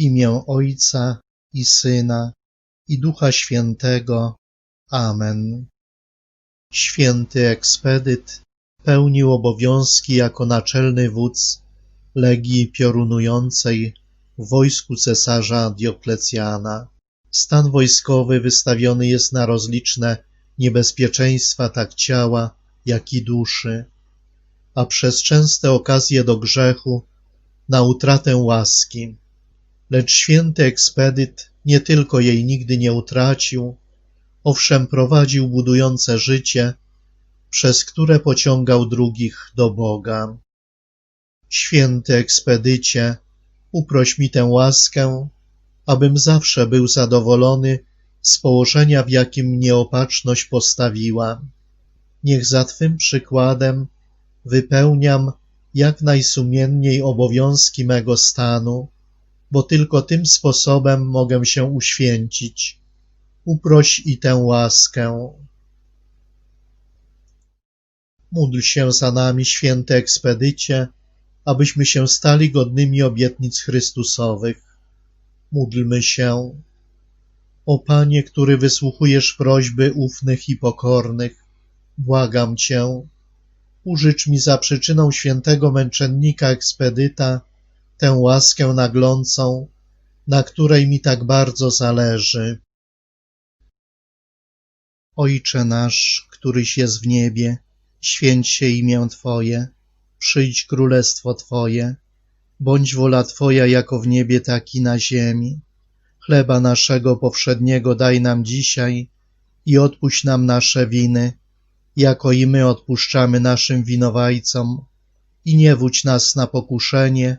imię Ojca i Syna i Ducha Świętego. Amen. Święty ekspedyt pełnił obowiązki jako naczelny wódz legii piorunującej w wojsku cesarza Dioklecjana. Stan wojskowy wystawiony jest na rozliczne niebezpieczeństwa tak ciała, jak i duszy, a przez częste okazje do grzechu na utratę łaski. Lecz święty ekspedyt nie tylko jej nigdy nie utracił, owszem prowadził budujące życie, przez które pociągał drugich do Boga. Święty ekspedycie, uproś mi tę łaskę, abym zawsze był zadowolony z położenia, w jakim mnie opatrzność postawiła. Niech za Twym przykładem wypełniam jak najsumienniej obowiązki mego stanu, bo tylko tym sposobem mogę się uświęcić. Uproś i tę łaskę. Módl się za nami, święte ekspedycie, abyśmy się stali godnymi obietnic Chrystusowych. Módlmy się. O Panie, który wysłuchujesz prośby ufnych i pokornych, błagam Cię, użycz mi za przyczyną świętego męczennika ekspedyta tę łaskę naglącą, na której mi tak bardzo zależy. Ojcze nasz, któryś jest w niebie, święć się imię Twoje, przyjdź królestwo Twoje, bądź wola Twoja jako w niebie, tak i na ziemi. Chleba naszego powszedniego daj nam dzisiaj i odpuść nam nasze winy, jako i my odpuszczamy naszym winowajcom. I nie wódź nas na pokuszenie,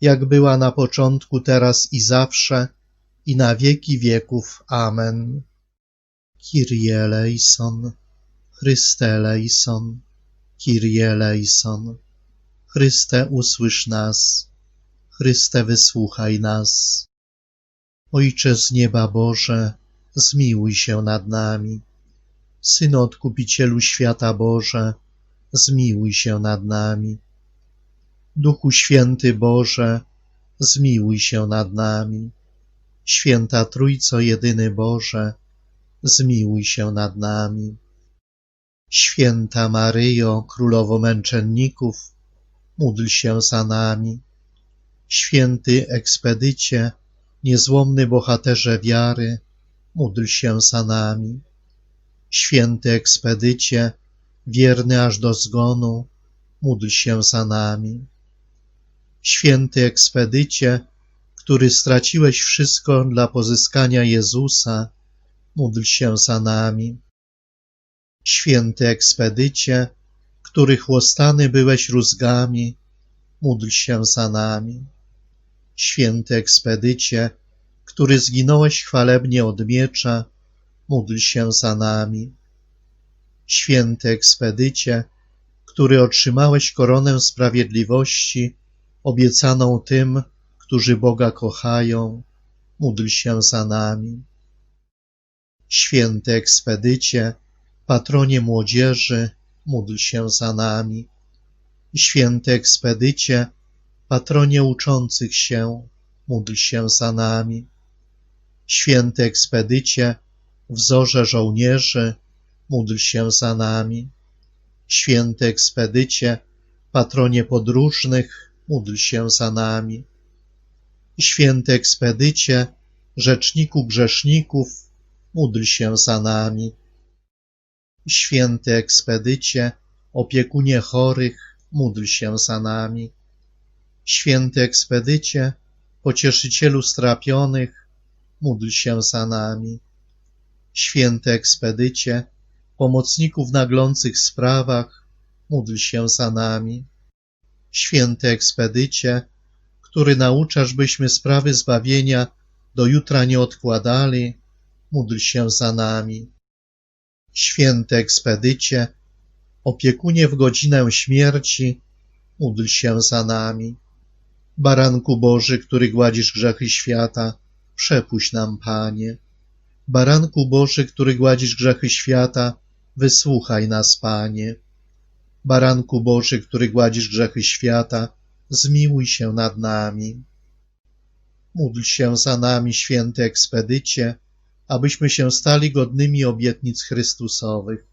jak była na początku, teraz i zawsze, i na wieki wieków. Amen. Kyrie eleison, Chryste eleison, Kyrie eleison. Chryste usłysz nas, Chryste wysłuchaj nas. Ojcze z nieba Boże, zmiłuj się nad nami. Synu Odkupicielu świata Boże, zmiłuj się nad nami. Duchu Święty Boże, zmiłuj się nad nami. Święta Trójco Jedyny Boże, zmiłuj się nad nami. Święta Maryjo, Królowo Męczenników, módl się za nami. Święty Ekspedycie, niezłomny bohaterze wiary, módl się za nami. Święty Ekspedycie, wierny aż do zgonu, módl się za nami. Święty Ekspedycie, który straciłeś wszystko dla pozyskania Jezusa, módl się za nami. Święty Ekspedycie, który chłostany byłeś rózgami, módl się za nami. Święty Ekspedycie, który zginąłeś chwalebnie od miecza, módl się za nami. Święty Ekspedycie, który otrzymałeś koronę sprawiedliwości, obiecaną tym, którzy Boga kochają, módl się za nami. Święty Ekspedycie, patronie młodzieży, módl się za nami. Święty Ekspedycie, patronie uczących się, módl się za nami. Święty Ekspedycie, wzorze żołnierzy, módl się za nami. Święty Ekspedycie, patronie podróżnych, módl się za nami. Święty Ekspedycie, rzeczniku grzeszników, módl się za nami. Święty Ekspedycie, opiekunie chorych, módl się za nami. Święty Ekspedycie, pocieszycielu strapionych, módl się za nami. Święty Ekspedycie, pomocniku w naglących sprawach, módl się za nami. Święty Ekspedycie, który nauczasz, byśmy sprawy zbawienia do jutra nie odkładali, módl się za nami. Święty ekspedycie, opiekunie w godzinę śmierci, módl się za nami. Baranku Boży, który gładzisz grzechy świata, przepuść nam, Panie. Baranku Boży, który gładzisz grzechy świata, wysłuchaj nas, Panie. Baranku Boży, który gładzisz grzechy świata, zmiłuj się nad nami. Módl się za nami, święty ekspedycie, abyśmy się stali godnymi obietnic Chrystusowych.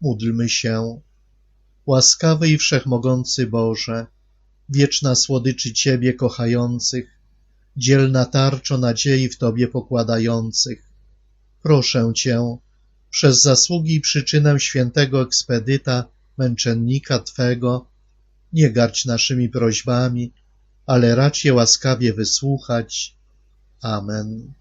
Módlmy się. Łaskawy i wszechmogący Boże, wieczna słodyczy Ciebie kochających, dzielna tarczo nadziei w Tobie pokładających. Proszę Cię, przez zasługi i przyczynę świętego ekspedyta, męczennika Twego, nie garć naszymi prośbami, ale racz je łaskawie wysłuchać. Amen.